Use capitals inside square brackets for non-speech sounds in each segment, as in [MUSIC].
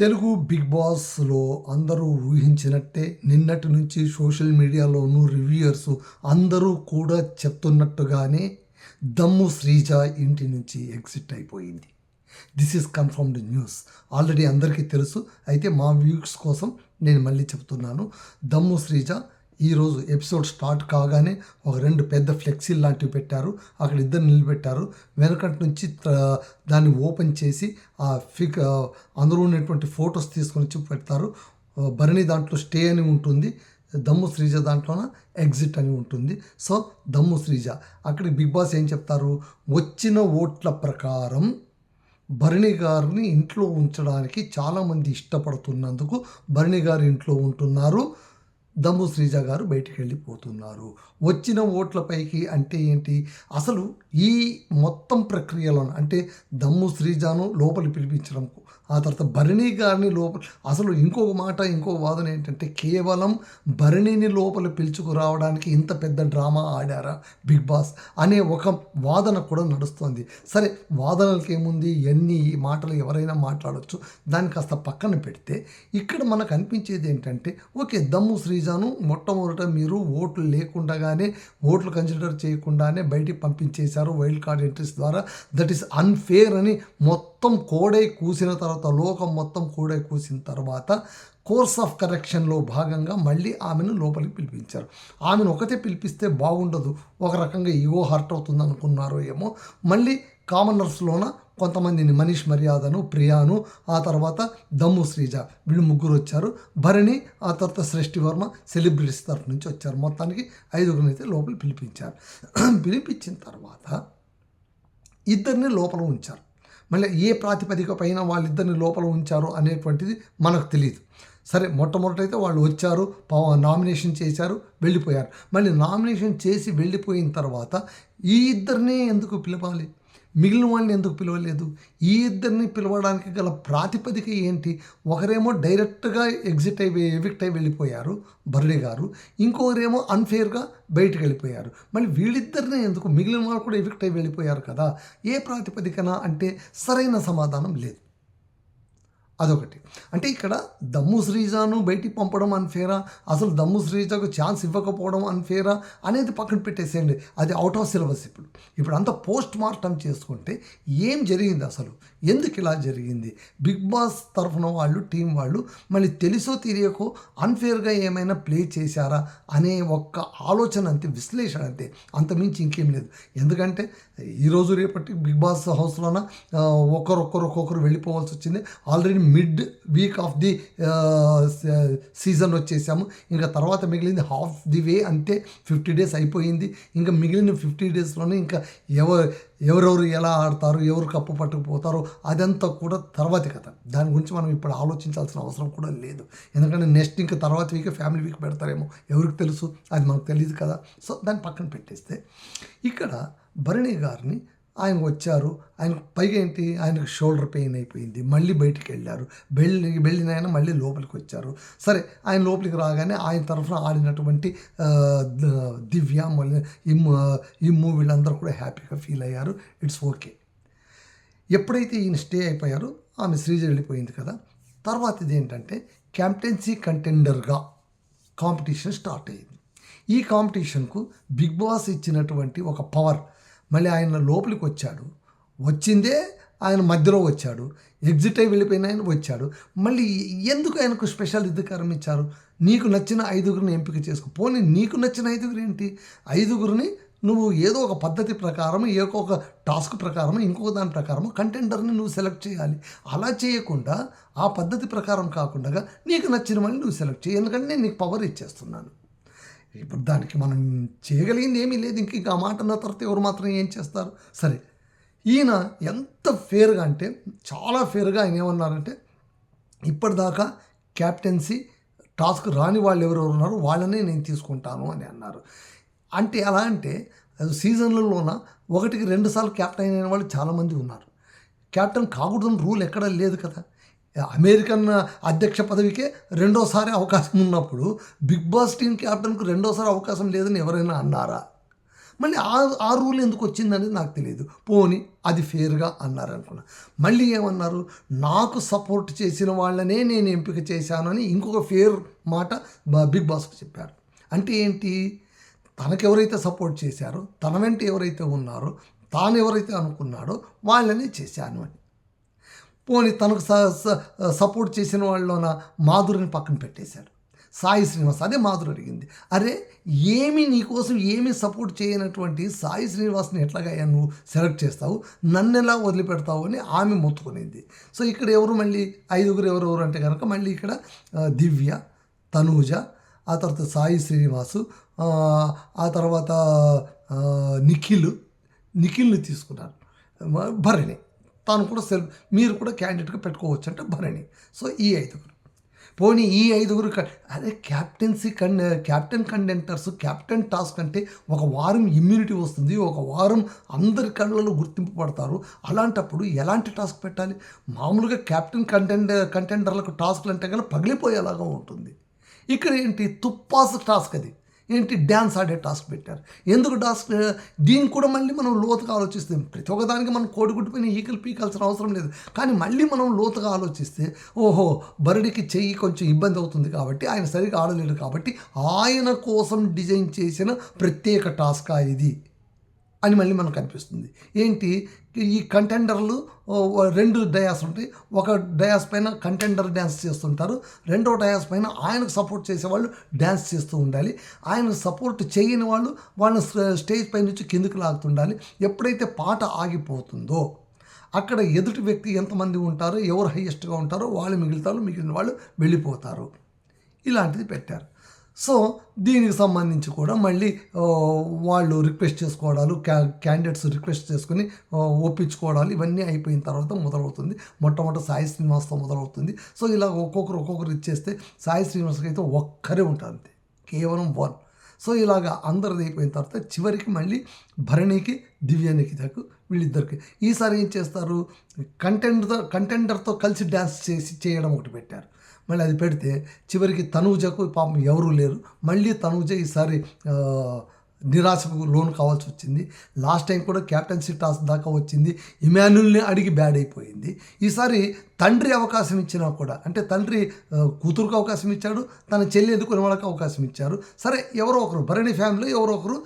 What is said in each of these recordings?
Telugu big బాస్లో అందరూ ఊహించినట్టే నిన్నటి నుంచి సోషల్ మీడియాలోనూ రివ్యూయర్స్ అందరూ కూడా చెప్తున్నట్టుగానే దమ్ము శ్రీజ ఇంటి నుంచి ఎగ్జిట్ అయిపోయింది. This is confirmed news. Already అందరికీ తెలుసు. అయితే మా వ్యూస్ కోసం నేను మళ్ళీ చెప్తున్నాను. దమ్ము శ్రీజ ఈరోజు ఎపిసోడ్ స్టార్ట్ కాగానే ఒక రెండు పెద్ద ఫ్లెక్సీలు లాంటివి పెట్టారు. అక్కడ ఇద్దరు నిలబెట్టారు. వెనకటి నుంచి దాన్ని ఓపెన్ చేసి ఆ ఫిక్ అందులో ఉన్నటువంటి ఫొటోస్ తీసుకొని వచ్చి పెడతారు. భరణి దాంట్లో స్టే అని ఉంటుంది. దమ్ము శ్రీజ దాంట్లోన? ఎగ్జిట్ అని ఉంటుంది. సో దమ్ము శ్రీజ. అక్కడికి బిగ్ బాస్ ఏం చెప్తారు? వచ్చిన ఓట్ల ప్రకారం భరణి గారిని ఇంట్లో ఉంచడానికి చాలామంది ఇష్టపడుతున్నందుకు భరణి గారు ఇంట్లో ఉంటున్నారు. దమ్ము శ్రీజ గారు బయటికి వెళ్ళిపోతున్నారు వచ్చిన ఓట్లపైకి అంటే ఏంటి? అసలు ఈ మొత్తం ప్రక్రియలో అంటే దమ్ము శ్రీజాను లోపలి పిలిపించడం ఆ తర్వాత భరణి గారిని లోపల అసలు ఇంకొక మాట ఇంకో వాదన ఏంటంటే కేవలం భరణిని లోపల పిలుచుకురావడానికి ఇంత పెద్ద డ్రామా ఆడారా బిగ్ బాస్ అనే ఒక వాదన కూడా నడుస్తుంది. సరే వాదనలకి ఏముంది ఎన్ని మాటలు ఎవరైనా మాట్లాడవచ్చు దాన్ని కాస్త పక్కన పెడితే ఇక్కడ మనకు అనిపించేది ఏంటంటే ఓకే దమ్ము శ్రీజాను మొట్టమొదట మీరు ఓట్లు లేకుండానే ఓట్లు కన్సిడర్ చేయకుండానే బయటికి పంపించేశారు వైల్డ్ కార్డ్ ఎంట్రీస్ ద్వారా. దట్ ఈస్ అన్ఫేర్ అని మొత్తం మొత్తం కోడై కూసిన తర్వాత లోకం మొత్తం కోడై కూసిన తర్వాత కోర్స్ ఆఫ్ కరెక్షన్లో భాగంగా మళ్ళీ ఆమెను లోపలికి పిలిపించారు. ఆమెను ఒకటే పిలిపిస్తే బాగుండదు ఒక రకంగా ఈగో హర్ట్ అవుతుంది అనుకున్నారో ఏమో. మళ్ళీ కామనర్స్లోన కొంతమందిని మనీష్ మర్యాదను ప్రియాను ఆ తర్వాత దమ్ము శ్రీజ వీళ్ళు ముగ్గురు వచ్చారు. భరణి ఆ తర్వాత సృష్టి వర్మ సెలబ్రిటీస్ తరఫు నుంచి వచ్చారు. మొత్తానికి ఐదుగురిని అయితే లోపల పిలిపించారు. [CLEARS THROAT] పిలిపించిన తర్వాత ఇద్దరిని లోపల ఉంచారు. మళ్ళీ ఏ ప్రాతిపదిక పైన వాళ్ళిద్దరిని లోపల ఉంచారు అనేటువంటిది మనకు తెలియదు సరే మొట్టమొదటైతే వాళ్ళు వచ్చారు పవ- నామినేషన్ చేశారు వెళ్ళిపోయారు. మళ్ళీ నామినేషన్ చేసి వెళ్ళిపోయిన తర్వాత ఈ ఇద్దరిని ఎందుకు పిలవాలి మిగిలిన వాళ్ళని ఎందుకు పిలవలేదు? ఈ ఇద్దరిని పిలవడానికి గల ప్రాతిపదిక ఏంటి? ఒకరేమో డైరెక్ట్గా ఎగ్జిట్ అయి ఎవిక్ట్ అయి వెళ్ళిపోయారు బర్డే గారు. ఇంకొకరేమో అన్ఫేర్గా బయటకు వెళ్ళిపోయారు. మళ్ళీ వీళ్ళిద్దరినే ఎందుకు? మిగిలిన వాళ్ళు కూడా ఎవిక్ట్ అయి వెళ్ళిపోయారు కదా. ఏ ప్రాతిపదికన అంటే సరైన సమాధానం లేదు. అదొకటి. అంటే ఇక్కడ దమ్ము శ్రీజాను బయటికి పంపడం అన్ఫేరా అసలు దమ్ము శ్రీజాకు ఛాన్స్ ఇవ్వకపోవడం అన్ఫేరా అనేది పక్కన పెట్టేసేయండి. అది అవుట్ ఆఫ్ సిలబస్ ఇప్పుడు. ఇప్పుడు అంతా పోస్ట్ మార్టం చేసుకుంటే ఏం జరిగింది అసలు? ఎందుకు ఇలా జరిగింది? బిగ్ బాస్ తరఫున వాళ్ళు టీం వాళ్ళు మళ్ళీ తెలుసో తెలియకో అన్ఫేర్గా ఏమైనా ప్లే చేశారా? అనే ఒక్క ఆలోచన అంతే విశ్లేషణ అంతే. అంతమించి ఇంకేం లేదు. ఎందుకంటే ఈరోజు రేపటి బిగ్ బాస్ హౌస్లోన ఆ, ఒక్కొక్కరు వెళ్ళిపోవాల్సి వచ్చింది. Already mid week of the season వచ్చేసాము. ఇంకా తర్వాత మిగిలింది హాఫ్ ది వే అంతే ఫిఫ్టీ డేస్ అయిపోయింది. ఇంకా మిగిలిన ఫిఫ్టీ డేస్లోనే ఇంకా ఎవరు ఎవరెవరు ఎలా ఆడతారు ఎవరు కప్పు పట్టుకుపోతారో అదంతా కూడా తర్వాతి కథ. దాని గురించి మనం ఇప్పుడు ఆలోచించాల్సిన అవసరం కూడా లేదు. ఎందుకంటే నెక్స్ట్ ఇంకా తర్వాత వీక్ ఫ్యామిలీ వీక్ పెడతారేమో ఎవరికి తెలుసు అది మనకు తెలియదు కదా. సో దాన్ని పక్కన పెట్టేస్తే ఇక్కడ భరణి గారిని ఆయన వచ్చారు. ఆయన పైగా ఏంటి? ఆయనకు షోల్డర్ పెయిన్ అయిపోయింది. మళ్ళీ బయటికి వెళ్ళారు. వెళ్ళి వెళ్ళిన ఆయన మళ్ళీ లోపలికి వచ్చారు. సరే ఆయన లోపలికి రాగానే ఆయన తరఫున ఆడినటువంటి దివ్య మళ్ళీ ఇమ్ము ఇమ్ము వీళ్ళందరూ కూడా హ్యాపీగా ఫీల్ అయ్యారు. ఇట్స్ ఓకే ఎప్పుడైతే ఈయన స్టే అయిపోయారో ఆమె శ్రీజ వెళ్ళిపోయింది కదా. తర్వాత ఇది ఏంటంటే క్యాప్టెన్సీ కంటెండర్గా కాంపిటీషన్ స్టార్ట్ అయ్యింది ఈ కాంపిటీషన్కు బిగ్ బాస్ ఇచ్చినటువంటి ఒక పవర్ మళ్ళీ ఆయన లోపలికి వచ్చాడు. వచ్చిందే ఆయన మధ్యలో వచ్చాడు. ఎగ్జిట్ అయి వెళ్ళిపోయిన ఆయన వచ్చాడు. మళ్ళీ ఎందుకు ఆయనకు స్పెషల్ అధికారం ఇచ్చారు? నీకు నచ్చిన ఐదుగురిని ఎంపిక చేసుకో. పోనీ నీకు నచ్చిన ఐదుగురు ఏంటి? ఐదుగురిని నువ్వు ఏదో ఒక పద్ధతి ప్రకారం ఏదో ఒక టాస్క్ ప్రకారం ఇంకొక దాని ప్రకారం కంటెండర్ని నువ్వు సెలెక్ట్ చేయాలి. అలా చేయకుండా ఆ పద్ధతి ప్రకారం కాకుండా నీకు నచ్చిన వాళ్ళని నువ్వు సెలెక్ట్ చేయి. ఎందుకంటే నేను నీకు పవర్ ఇచ్చేస్తున్నాను. ఇప్పుడు దానికి మనం చేయగలిగింది ఏమీ లేదు. ఇంక ఇంకా మాట అన్న తర్వాత ఎవరు మాత్రం ఏం చేస్తారు? సరే. ఈయన ఎంత ఫేర్గా అంటే చాలా ఫేర్గా ఆయన ఏమన్నారంటే ఇప్పటిదాకా క్యాప్టెన్సీ టాస్క్ రాని వాళ్ళు ఎవరెవరు ఉన్నారో వాళ్ళనే నేను తీసుకుంటాను అని అన్నారు. అంటే ఎలా అంటే అది సీజన్లలోన ఒకటికి రెండుసార్లు క్యాప్టెన్ అయిన వాళ్ళు చాలామంది ఉన్నారు. క్యాప్టెన్ కాకూడదని రూల్ ఎక్కడ లేదు కదా. అమెరికన్ అధ్యక్ష పదవికే రెండోసారి అవకాశం ఉన్నప్పుడు బిగ్ బాస్ టీం క్యాప్టెన్కు రెండోసారి అవకాశం లేదని ఎవరైనా అన్నారా? మళ్ళీ ఆ ఆ రూల్ ఎందుకు వచ్చిందనేది నాకు తెలియదు పోని అది ఫేర్గా అన్నారనుకున్నా. మళ్ళీ ఏమన్నారు? నాకు సపోర్ట్ చేసిన వాళ్ళనే నేను ఎంపిక చేశానని ఇంకొక ఫేర్ మాట బిగ్ బాస్కి చెప్పారు. అంటే ఏంటి? తనకెవరైతే సపోర్ట్ చేశారో తన వెంట ఎవరైతే ఉన్నారో తాను ఎవరైతే అనుకున్నాడో వాళ్ళని చేశాను అని. పోనీ తనకు స- స- సపోర్ట్ చేసిన వాళ్ళలోన మాధురిని పక్కన పెట్టేశాడు. సాయి శ్రీనివాస్ అదే మాధురి అడిగింది. అరే ఏమి నీకోసం ఏమి సపోర్ట్ చేయనటువంటి సాయి శ్రీనివాస్ని ఎట్లాగా నువ్వు సెలెక్ట్ చేస్తావు? నన్ను ఎలా వదిలిపెడతావు అని ఆమె మొత్తుకునేది. సో ఇక్కడ ఎవరు మళ్ళీ ఐదుగురు ఎవరెవరు అంటే కనుక మళ్ళీ ఇక్కడ దివ్య తనూజ ఆ తర్వాత సాయి శ్రీనివాసు ఆ, తర్వాత నిఖిల్ నిఖిల్ని తీసుకున్నారు భరణి. తాను కూడా సెల్ఫ్ మీరు కూడా క్యాండిడేట్గా పెట్టుకోవచ్చు అంటే భరణి. సో ఈ ఐదుగురు. పోనీ ఈ ఐదుగురు అదే క్యాప్టెన్సీ కన్ క్యాప్టెన్ కండెంటర్స్ క్యాప్టెన్ టాస్క్ అంటే ఒక వారం ఇమ్యూనిటీ వస్తుంది. ఒక వారం అందరి కళ్ళలో గుర్తింపు పడతారు. అలాంటప్పుడు ఎలాంటి టాస్క్ పెట్టాలి? మామూలుగా క్యాప్టెన్ కంటెంట్ కంటెండర్లకు టాస్క్లు అంటే కనుక పగిలిపోయేలాగా ఉంటుంది. ఇక్కడ ఏంటి? తుప్పాస్ టాస్క్ అది. ఏంటి డ్యాన్స్ ఆడే టాస్క్ పెట్టారు. ఎందుకు టాస్క్ దీన్ని కూడా మళ్ళీ మనం లోతుగా ఆలోచిస్తే ప్రతి ఒక్కదానికి మనం కోడిగుడ్డిపోయిన ఈకలు పీకాల్సిన అవసరం లేదు. కానీ మళ్ళీ మనం లోతుగా ఆలోచిస్తే ఓహో బరుడికి చెయ్యి కొంచెం ఇబ్బంది అవుతుంది కాబట్టి ఆయన సరిగా ఆడలేడు కాబట్టి ఆయన కోసం డిజైన్ చేసిన ప్రత్యేక టాస్క్ ఇది. అని మళ్ళీ మనకు అనిపిస్తుంది. ఏంటి? ఈ కంటెండర్లు రెండు డయాస్ ఉంటాయి. ఒక డయాస్ పైన కంటెండర్ డ్యాన్స్ చేస్తుంటారు. రెండో డయాస్ పైన ఆయనకు సపోర్ట్ చేసేవాళ్ళు డ్యాన్స్ చేస్తూ ఉండాలి. ఆయనకు సపోర్ట్ చేయని వాళ్ళు వాళ్ళని స్టేజ్ పై నుంచి కిందికి లాగుతుండాలి. ఎప్పుడైతే పాట ఆగిపోతుందో అక్కడ ఎదుటి వ్యక్తి ఎంతమంది ఉంటారో ఎవరు హయ్యెస్ట్గా ఉంటారో వాళ్ళు మిగులుతారు మిగిలిన వాళ్ళు వెళ్ళిపోతారు. ఇలాంటిది పెట్టారు. సో దీనికి సంబంధించి కూడా మళ్ళీ వాళ్ళు రిక్వెస్ట్ చేసుకోవడాలు క్యా క్యాండిడేట్స్ రిక్వెస్ట్ చేసుకుని ఒప్పించుకోవడాలు ఇవన్నీ అయిపోయిన తర్వాత మొదలవుతుంది. మొట్టమొదటి సాయి శ్రీనివాస్తో మొదలవుతుంది. సో ఇలా ఒక్కొక్కరు ఒక్కొక్కరు ఇచ్చేస్తే సాయి శ్రీనివాస్కి అయితే ఒక్కరే ఉంటారు అంతే. కేవలం వన్. సో ఇలాగా అందరిది అయిపోయిన తర్వాత చివరికి మళ్ళీ భరణికి దివ్యానికి దాకా వీళ్ళిద్దరికి. ఈసారి ఏం చేస్తారు? కంటెండర్తో కంటెండర్తో కలిసి డ్యాన్స్ చేసి చేయడం ఒకటి పెట్టారు. మళ్ళీ అది పెడితే చివరికి తనుజకు పాపం ఎవరూ లేరు. మళ్ళీ తనుజ ఈసారి నిరాశకు లోన్ కావాల్సి వచ్చింది. లాస్ట్ టైం కూడా క్యాప్టెన్సీ టాస్ దాకా వచ్చింది. ఇమాన్యుల్ని అడిగి బ్యాడ్ అయిపోయింది. ఈసారి తండ్రి అవకాశం ఇచ్చినా కూడా అంటే తండ్రి కూతురుకు అవకాశం ఇచ్చాడు తన చెల్లి ఎదుకునే వాళ్ళకి అవకాశం ఇచ్చారు. సరే ఎవరో ఒకరు భరణి ఫ్యామిలీలో ఎవరో ఒకరు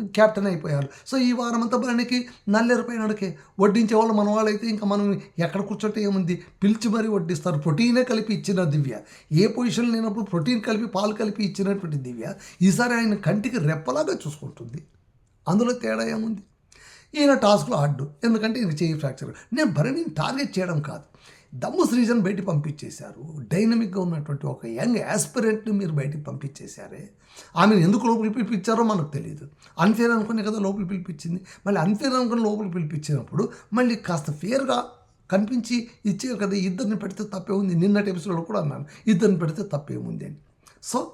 క్యాప్టెన్ అయిపోయారు. సో ఈ వారం అంతా భరణికి నల్లేరు వడ్డించే వాళ్ళు మన వాళ్ళైతే ఇంకా మనం ఎక్కడ కూర్చోటే ఏముంది? పిలిచి మరీ వడ్డిస్తారు. ప్రోటీనే కలిపి ఇచ్చిన దివ్య. ఏ పొజిషన్ లేనప్పుడు ప్రోటీన్ కలిపి పాలు కలిపి ఇచ్చినటువంటి దివ్య ఈసారి ఆయన కంటికి రెప్పలాగా చూసుకుంటుంది. అందులో తేడా ఏముంది? ఈయన టాస్క్లో ఆడ్డు. ఎందుకంటే ఈయన చేయి ఫ్రాక్చర్ నేను భరణిని టార్గెట్ చేయడం కాదు. దమ్ము శ్రీజన్ బయటికి పంపించేశారు. డైనమిక్గా ఉన్నటువంటి ఒక యంగ్ యాస్పిరెంట్ని మీరు బయటికి పంపించేశారే. ఆమెను ఎందుకు లోపలికి పిలిపించారో మనకు తెలియదు అన్ఫేర్ అనుకునే కదా లోపలికి పిలిపించింది. మళ్ళీ అన్ఫేర్ అనుకుని లోపలికి పిలిపించినప్పుడు మళ్ళీ కాస్త ఫేర్గా కనిపించి ఇచ్చే కదా ఇద్దరిని పెడితే తప్పే ఉంది. నిన్నటి ఎపిసోడ్లో కూడా అన్నాను ఇద్దరిని పెడితే తప్పే ఉంది అని. సో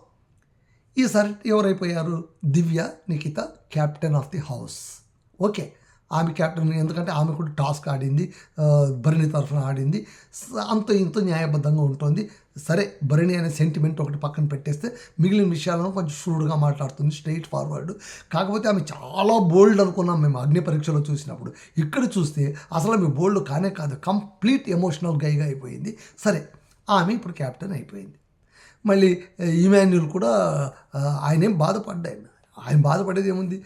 ఈసారి ఎవరైపోయారు? Divya Nikhita captain of the house. Okay. ఆమె క్యాప్టెన్ ఎందుకంటే ఆమె కూడా టాస్క్ ఆడింది భరణి తరఫున ఆడింది. అంత ఇంత న్యాయబద్ధంగా ఉంటుంది. సరే భరణి అనే సెంటిమెంట్ ఒకటి పక్కన పెట్టేస్తే మిగిలిన విషయాలను కొంచెం షూడ్గా మాట్లాడుతుంది స్ట్రైట్ ఫార్వర్డ్ కాకపోతే ఆమె చాలా బోల్డ్ అనుకున్నాం మేము అగ్ని పరీక్షలో చూసినప్పుడు. ఇక్కడ చూస్తే అసలు ఆమె బోల్డ్ కానే కాదు కంప్లీట్ ఎమోషనల్ గైగా అయిపోయింది. సరే ఆమె ఇప్పుడు క్యాప్టెన్ అయిపోయింది. మళ్ళీ ఈమాన్యుల్ కూడా ఆయనేం బాధపడ్డాయి ఆయన బాధపడేది ఏముంది?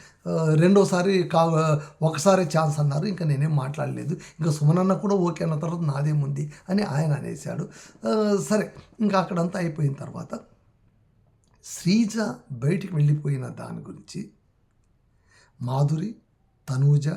రెండోసారి కా ఒకసారి ఛాన్స్ అన్నారు. ఇంకా నేనేం మాట్లాడలేదు. ఇంకా సుమనన్న కూడా ఓకే అన్న తర్వాత నాదేముంది అని ఆయన అనేశాడు. సరే ఇంకా అక్కడంతా అయిపోయిన తర్వాత శ్రీజ బయటికి వెళ్ళిపోయిన దాని గురించి మాధురి తనూజ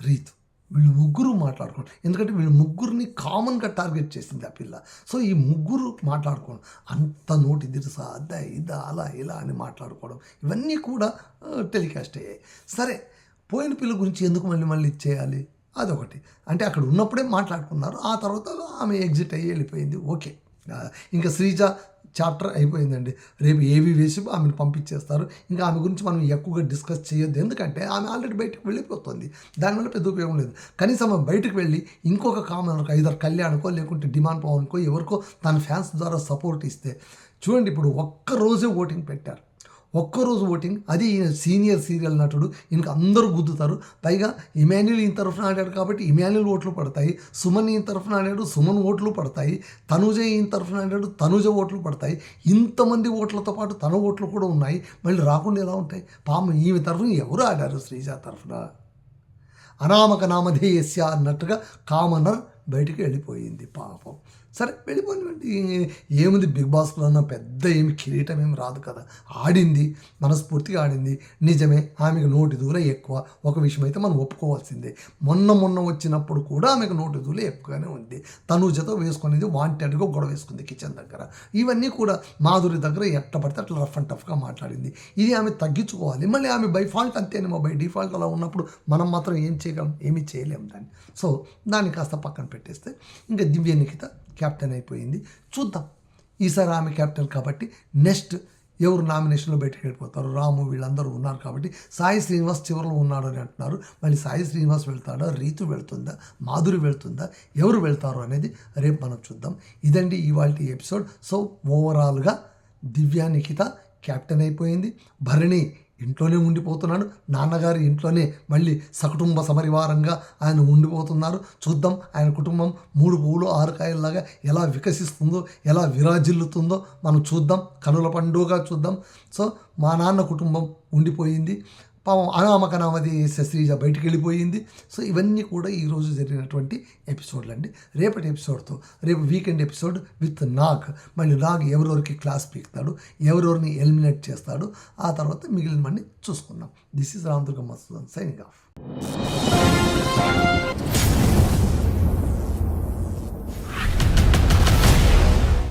రీతు వీళ్ళు ముగ్గురు మాట్లాడుకోండి. ఎందుకంటే వీళ్ళు ముగ్గురిని కామన్గా టార్గెట్ చేసింది ఆ పిల్ల. సో ఈ ముగ్గురు మాట్లాడుకోవడం అంత నోటి దిరుసా అద్దా ఇదా అలా ఇలా అని మాట్లాడుకోవడం. ఇవన్నీ కూడా టెలికాస్ట్. అయ్యాయి సరే పోయిన పిల్ల గురించి ఎందుకు మళ్ళీ మళ్ళీ చేయాలి? అదొకటి. అంటే అక్కడ ఉన్నప్పుడే మాట్లాడుకున్నారు. ఆ తర్వాత ఆమె ఎగ్జిట్ అయ్యి వెళ్ళిపోయింది. ఓకే. ఇంకా శ్రీజ చాప్టర్ అయిపోయిందండి. రేపు ఏవి వేసి ఆమెను పంపించేస్తారు. ఇంకా ఆమె గురించి మనం ఎక్కువగా డిస్కస్ చేయొద్దు. ఎందుకంటే ఆమె ఆల్రెడీ బయటకు వెళ్ళిపోతుంది. దానివల్ల పెద్ద ఉపయోగం లేదు. కనీసం ఆమె బయటకు వెళ్ళి ఇంకొక కామన్ ఐదర్ కళ్యాణ్కో లేకుంటే డిమాండ్ పవన్కో ఎవరికో తన ఫ్యాన్స్ ద్వారా సపోర్ట్ ఇస్తే. చూడండి ఇప్పుడు ఒక్క రోజే ఓటింగ్ పెట్టారు. ఒక్కరోజు ఓటింగ్ అది ఈయన సీనియర్ సీరియల్ నటుడు ఈయనకు అందరూ గుద్దుతారు. పైగా ఇమాన్యుల్ ఈయన తరఫున ఆడాడు కాబట్టి ఇమాన్యుల్ ఓట్లు పడతాయి సుమన్ ఈయన తరఫున ఆడాడు సుమన్ ఓట్లు పడతాయి తనుజ ఈయన తరఫున ఆడాడు తనుజ ఓట్లు పడతాయి. ఇంతమంది ఓట్లతో పాటు తన ఓట్లు కూడా ఉన్నాయి. మళ్ళీ రాకుండా ఎలా ఉంటాయి? పాము ఈమె తరఫున ఎవరు ఆడారు శ్రీజ తరఫున? అనామక నామధేయస్య అన్నట్టుగా కామనర్ బయటికి వెళ్ళిపోయింది పాపం. సరే వెళ్ళిపోయినటువంటి ఏముంది బిగ్ బాస్లో ఉన్న పెద్ద ఏమి కిరీటం ఏమి రాదు కదా. ఆడింది మనస్ఫూర్తిగా ఆడింది. నిజమే ఆమెకు నోటి దూర ఎక్కువ. ఒక విషయం అయితే మనం ఒప్పుకోవాల్సిందే. మొన్న మొన్న వచ్చినప్పుడు కూడా ఆమెకు నోటి దూర ఎక్కువగానే ఉంది. తనుజతో వేసుకునేది వాంటెడ్గా గొడవ వేసుకుంది కిచెన్ దగ్గర. ఇవన్నీ కూడా మాధురి దగ్గర ఎట్ట పడితే అట్లా రఫ్ అండ్ టఫ్గా మాట్లాడింది. ఇది ఆమె తగ్గించుకోవాలి. మళ్ళీ ఆమె బై ఫాల్ట్ అంతేనేమో బై డిఫాల్ట్ అలా ఉన్నప్పుడు మనం మాత్రం ఏం చేయగలం? ఏమీ చేయలేము దాన్ని. సో దాన్ని కాస్త పక్కన పెట్టేస్తే ఇంకా దివ్య నిఖిత క్యాప్టెన్ అయిపోయింది. చూద్దాం. ఈసారి ఆమె క్యాప్టెన్ కాబట్టి నెక్స్ట్ ఎవరు నామినేషన్లో బయటకు వెళ్ళిపోతారు? రాము వీళ్ళందరూ ఉన్నారు కాబట్టి సాయి శ్రీనివాస్ చివరిలో ఉన్నాడు అని అంటున్నారు. మళ్ళీ సాయి శ్రీనివాస్ వెళ్తాడా? రీతు వెళ్తుందా? మాధురి వెళ్తుందా? ఎవరు వెళ్తారు అనేది రేపు మనం చూద్దాం. ఇదండి ఇవాళ ఎపిసోడ్. సో ఓవరాల్గా దివ్యా నిఖిత కెప్టెన్ అయిపోయింది. భరణి ఇంట్లోనే ఉండిపోతున్నాడు. నాన్నగారి ఇంట్లోనే మళ్ళీ సకుటుంబ సమరివారంగా ఆయన ఉండిపోతున్నారు. చూద్దాం ఆయన కుటుంబం మూడు పువ్వులు ఆరు కాయల్లాగా ఎలా వికసిస్తుందో ఎలా విరాజిల్లుతుందో మనం చూద్దాం. కనుల పండుగగా చూద్దాం. సో మా నాన్న కుటుంబం ఉండిపోయింది. పాపం అనామకనామది శశ్రీజ బయటికి వెళ్ళిపోయింది సో ఇవన్నీ కూడా ఈరోజు జరిగినటువంటి ఎపిసోడ్లు అండి రేపటి ఎపిసోడ్తో రేపు వీకెండ్ ఎపిసోడ్ విత్ నాగ్. మళ్ళీ నాగ్ ఎవరెవరికి క్లాస్ పీకుతాడు ఎవరెవరిని ఎలిమినేట్ చేస్తాడు ఆ తర్వాత మిగిలిన మళ్ళీ చూసుకుందాం. This is Ram Durgamma signing off.